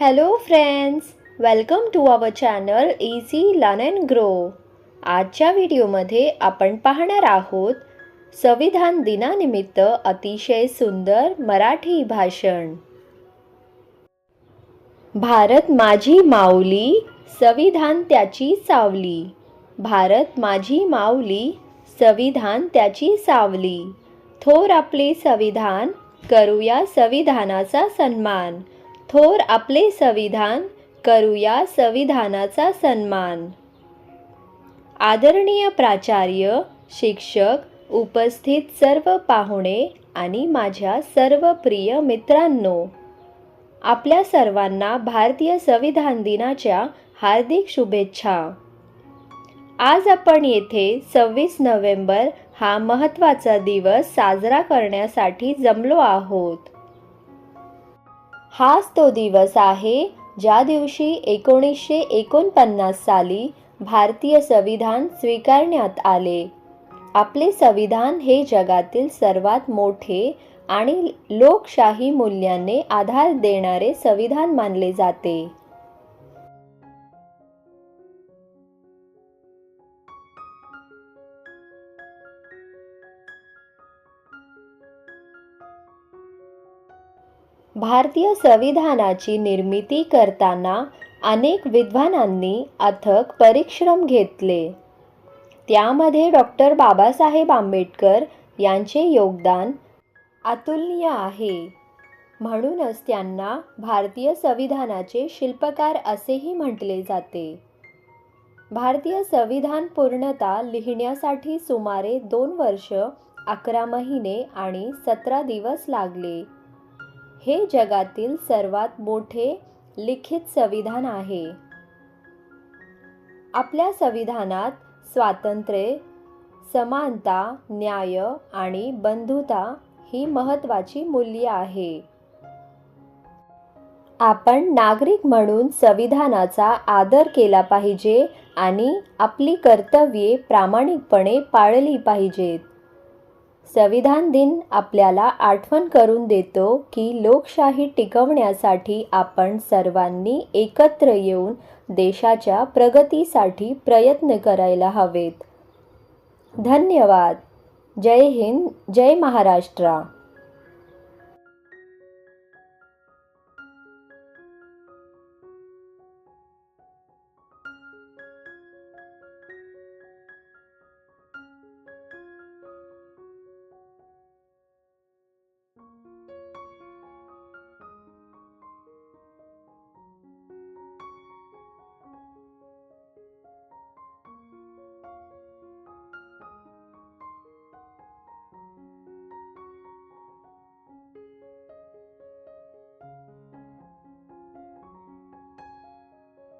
Hello friends welcome to our channel easy learn and grow आजच्या व्हिडिओमध्ये आपण पाहणार आहोत संविधान दिनानिमित्त अतिशय सुंदर मराठी भाषण. भारत माझी माऊली संविधान त्याची सावली. भारत माझी माऊली संविधान त्याची सावली. थोर आपले संविधान करूया संविधानाचा सन्मान. थोर आपले संविधान करूया संविधानाचा सन्मान. आदरणीय प्राचार्य शिक्षक उपस्थित सर्व पाहुणे आणि माझ्या सर्व प्रिय मित्रांनो आपल्या सर्वांना भारतीय संविधान दिनाच्या हार्दिक शुभेच्छा. आज आपण येथे सव्वीस नोव्हेंबर हा महत्त्वाचा दिवस साजरा करण्यासाठी जमलो आहोत. हाच तो दिवस आहे ज्या दिवशी एकोणीसशे एकोणपन्नास साली भारतीय संविधान स्वीकारण्यात आले. आपले संविधान हे जगातील सर्वात मोठे आणि लोकशाही मूल्याने आधार देणारे संविधान मानले जाते. भारतीय संविधानाची निर्मिती करताना अनेक विद्वानांनी अथक परिश्रम घेतले. त्यामध्ये डॉक्टर बाबासाहेब आंबेडकर यांचे योगदान अतुलनीय आहे. म्हणूनच त्यांना भारतीय संविधानाचे शिल्पकार असेही म्हटले जाते. भारतीय संविधान पूर्णता लिहिण्यासाठी सुमारे दोन वर्ष अकरा महिने आणि सतरा दिवस लागले. हे जगातील सर्वात मोठे लिखित संविधान आहे. आपल्या संविधानात स्वातंत्र्य समानता न्याय आणि बंधुता ही महत्त्वाची मूल्ये आहे. आपण नागरिक म्हणून संविधानाचा आदर केला पाहिजे आणि आपली कर्तव्ये प्रामाणिकपणे पाळली पाहिजेत. संविधान दिन आपल्याला आठवण करून देतो की लोकशाही टिकवण्यासाठी आपण सर्वांनी एकत्र येऊन देशाच्या प्रगतीसाठी प्रयत्न करायला हवेत. धन्यवाद. जय हिंद जय महाराष्ट्र.